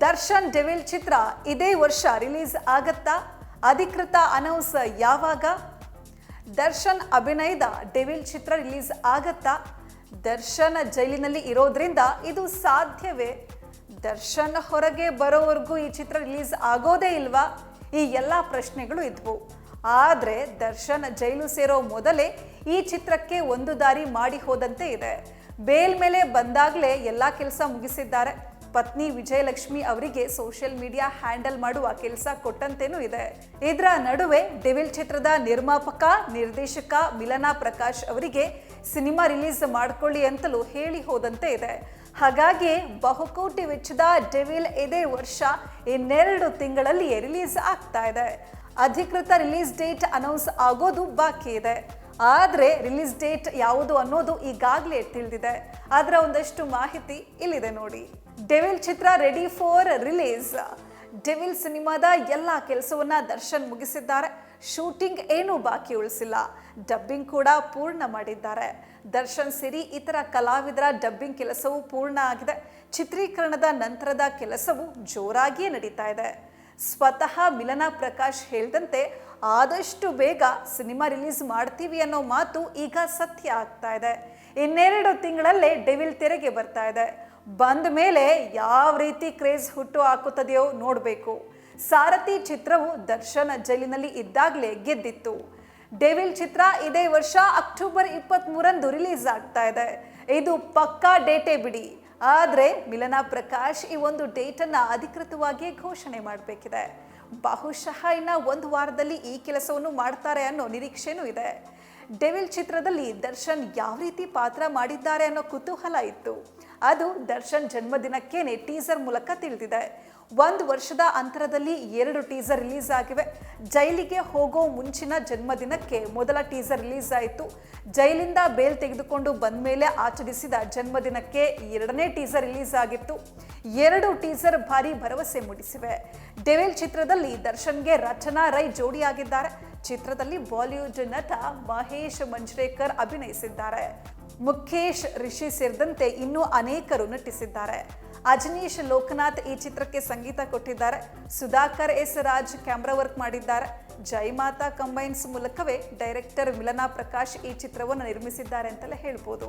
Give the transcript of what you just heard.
Darshan devil ಚಿತ್ರ ಇದೇ ವರ್ಷ release ಆಗತ್ತಾ? ಅಧಿಕೃತ ಅನೌನ್ಸ್ ಯಾವಾಗ? ದರ್ಶನ್ ಅಭಿನಯದ ಡೆವಿಲ್ ಚಿತ್ರ ರಿಲೀಸ್ ಆಗತ್ತಾ? ದರ್ಶನ್ ಜೈಲಿನಲ್ಲಿ ಇರೋದ್ರಿಂದ ಇದು ಸಾಧ್ಯವೇ? ದರ್ಶನ್ ಹೊರಗೆ ಬರೋವರೆಗೂ ಈ ಚಿತ್ರ ರಿಲೀಸ್ ಆಗೋದೇ ಇಲ್ವಾ? ಈ ಎಲ್ಲ ಪ್ರಶ್ನೆಗಳು ಇದ್ವು. ಆದರೆ ದರ್ಶನ್ ಜೈಲು ಸೇರೋ ಮೊದಲೇ ಈ ಚಿತ್ರಕ್ಕೆ ಒಂದು ದಾರಿ ಮಾಡಿ ಹೋದಂತೆ ಇದೆ. ಬೇಲ್ ಮೇಲೆ ಬಂದಾಗಲೇ ಎಲ್ಲ ಕೆಲಸ ಮುಗಿಸಿದ್ದಾರೆ. ಪತ್ನಿ ವಿಜಯಲಕ್ಷ್ಮಿ ಅವರಿಗೆ ಸೋಷಿಯಲ್ ಮೀಡಿಯಾ ಹ್ಯಾಂಡಲ್ ಮಾಡುವ ಕೆಲಸ ಕೊಟ್ಟಂತೇನೂ ಇದೆ. ಇದರ ನಡುವೆ ಡೆವಿಲ್ ಚಿತ್ರದ ನಿರ್ಮಾಪಕ, ನಿರ್ದೇಶಕ ಮಿಲನಾ ಪ್ರಕಾಶ್ ಅವರಿಗೆ ಸಿನಿಮಾ ರಿಲೀಸ್ ಮಾಡ್ಕೊಳ್ಳಿ ಅಂತಲೂ ಹೇಳಿ ಹೋದಂತೆ ಇದೆ. ಹಾಗಾಗಿ ಬಹುಕೋಟಿ ವೆಚ್ಚದ ಡೆವಿಲ್ ಇದೇ ವರ್ಷ ಇನ್ನೆರಡು ತಿಂಗಳಲ್ಲಿ ರಿಲೀಸ್ ಆಗ್ತಾ ಇದೆ. ಅಧಿಕೃತ ರಿಲೀಸ್ ಡೇಟ್ ಅನೌನ್ಸ್ ಆಗೋದು ಬಾಕಿ ಇದೆ. ಆದರೆ ರಿಲೀಸ್ ಡೇಟ್ ಯಾವುದು ಅನ್ನೋದು ಈಗಾಗಲೇ ತಿಳಿದಿದೆ. ಅದರ ಒಂದಷ್ಟು ಮಾಹಿತಿ ಇಲ್ಲಿದೆ ನೋಡಿ. ಡೆವಿಲ್ ಚಿತ್ರ ರೆಡಿ ಫಾರ್ ರಿಲೀಸ್ ಡೆವಿಲ್ ಸಿನಿಮಾದ ಎಲ್ಲ ಕೆಲಸವನ್ನ ದರ್ಶನ್ ಮುಗಿಸಿದ್ದಾರೆ. ಶೂಟಿಂಗ್ ಏನೂ ಬಾಕಿ ಉಳಿಸಿಲ್ಲ. ಡಬ್ಬಿಂಗ್ ಕೂಡ ಪೂರ್ಣ ಮಾಡಿದ್ದಾರೆ. ದರ್ಶನ್ ಸಿರಿ, ಇತರ ಕಲಾವಿದರ ಡಬ್ಬಿಂಗ್ ಕೆಲಸವೂ ಪೂರ್ಣ ಆಗಿದೆ. ಚಿತ್ರೀಕರಣದ ನಂತರದ ಕೆಲಸವು ಜೋರಾಗಿಯೇ ನಡೀತಾ ಇದೆ. ಸ್ವತಃ ಮಿಲನ ಪ್ರಕಾಶ್ ಹೇಳ್ದಂತೆ ಆದಷ್ಟು ಬೇಗ ಸಿನಿಮಾ ರಿಲೀಸ್ ಮಾಡ್ತೀವಿ ಅನ್ನೋ ಮಾತು ಈಗ ಸತ್ಯ ಆಗ್ತಾ ಇದೆ. ಇನ್ನೆರಡು ತಿಂಗಳಲ್ಲೇ ಡೆವಿಲ್ ತೆರೆಗೆ ಬರ್ತಾ ಇದೆ. ಬಂದ ಮೇಲೆ ಯಾವ ರೀತಿ ಕ್ರೇಜ್ ಹುಟ್ಟು ಹಾಕುತ್ತದೆಯೋ ನೋಡಬೇಕು. ಸಾರಥಿ ಚಿತ್ರವು ದರ್ಶನ ಜೈಲಿನಲ್ಲಿ ಇದ್ದಾಗಲೇ ಗೆದ್ದಿತ್ತು. ಡೆವಿಲ್ ಚಿತ್ರ ಇದೇ ವರ್ಷ ಅಕ್ಟೋಬರ್ ಇಪ್ಪತ್ತ್ ಮೂರಂದು ರಿಲೀಸ್ ಆಗ್ತಾ ಇದೆ. ಇದು ಪಕ್ಕಾ ಡೇಟೇ ಬಿಡಿ. ಆದರೆ ಮಿಲನಾ ಪ್ರಕಾಶ್ ಈ ಒಂದು ಡೇಟನ್ನು ಅಧಿಕೃತವಾಗಿ ಘೋಷಣೆ ಮಾಡಬೇಕಿದೆ. ಬಹುಶಃ ಇನ್ನ ಒಂದು ವಾರದಲ್ಲಿ ಈ ಕೆಲಸವನ್ನು ಮಾಡ್ತಾರೆ ಅನ್ನೋ ನಿರೀಕ್ಷೆನೂ ಇದೆ. ಡೆವಿಲ್ ಚಿತ್ರದಲ್ಲಿ ದರ್ಶನ್ ಯಾವ ರೀತಿ ಪಾತ್ರ ಮಾಡಿದ್ದಾರೆ ಅನ್ನೋ ಕುತೂಹಲ ಇತ್ತು. ಅದು ದರ್ಶನ್ ಜನ್ಮದಿನಕ್ಕೇನೆ ಟೀಸರ್ ಮೂಲಕ ತಿಳಿದಿದೆ. ಒಂದು ವರ್ಷದ ಅಂತರದಲ್ಲಿ ಎರಡು ಟೀಸರ್ ರಿಲೀಸ್ ಆಗಿವೆ. ಜೈಲಿಗೆ ಹೋಗೋ ಮುಂಚಿನ ಜನ್ಮದಿನಕ್ಕೆ ಮೊದಲ ಟೀಸರ್ ರಿಲೀಸ್ ಆಯಿತು. ಜೈಲಿಂದ ಬೇಲ್ ತೆಗೆದುಕೊಂಡು ಬಂದ ಮೇಲೆ ಆಚರಿಸಿದ ಜನ್ಮದಿನಕ್ಕೆ ಎರಡನೇ ಟೀಸರ್ ರಿಲೀಸ್ ಆಗಿತ್ತು. ಎರಡು ಟೀಸರ್ ಭಾರಿ ಭರವಸೆ ಮೂಡಿಸಿವೆ. ಡೆವಿಲ್ ಚಿತ್ರದಲ್ಲಿ ದರ್ಶನ್ಗೆ ರಚನಾ ರೈ ಜೋಡಿಯಾಗಿದ್ದಾರೆ. ಚಿತ್ರದಲ್ಲಿ ಬಾಲಿವುಡ್ ನಟ ಮಹೇಶ್ ಮಂಜ್ರೇಕರ್ ಅಭಿನಯಿಸಿದ್ದಾರೆ. ಮುಖೇಶ್, ರಿಷಿ ಸೇರಿದಂತೆ ಇನ್ನೂ ಅನೇಕರು ನಟಿಸಿದ್ದಾರೆ. ಅಜನೀಶ್ ಲೋಕನಾಥ್ ಈ ಚಿತ್ರಕ್ಕೆ ಸಂಗೀತ ಕೊಟ್ಟಿದ್ದಾರೆ. Sudhakar S Raj camera work ಮಾಡಿದ್ದಾರೆ. ಜೈ ಮಾತಾ ಕಂಬೈನ್ಸ್ ಮೂಲಕವೇ ಡೈರೆಕ್ಟರ್ ಮಿಲನಾ ಪ್ರಕಾಶ್ ಈ ಚಿತ್ರವನ್ನು ನಿರ್ಮಿಸಿದ್ದಾರೆ ಅಂತಲೇ ಹೇಳ್ಬೋದು.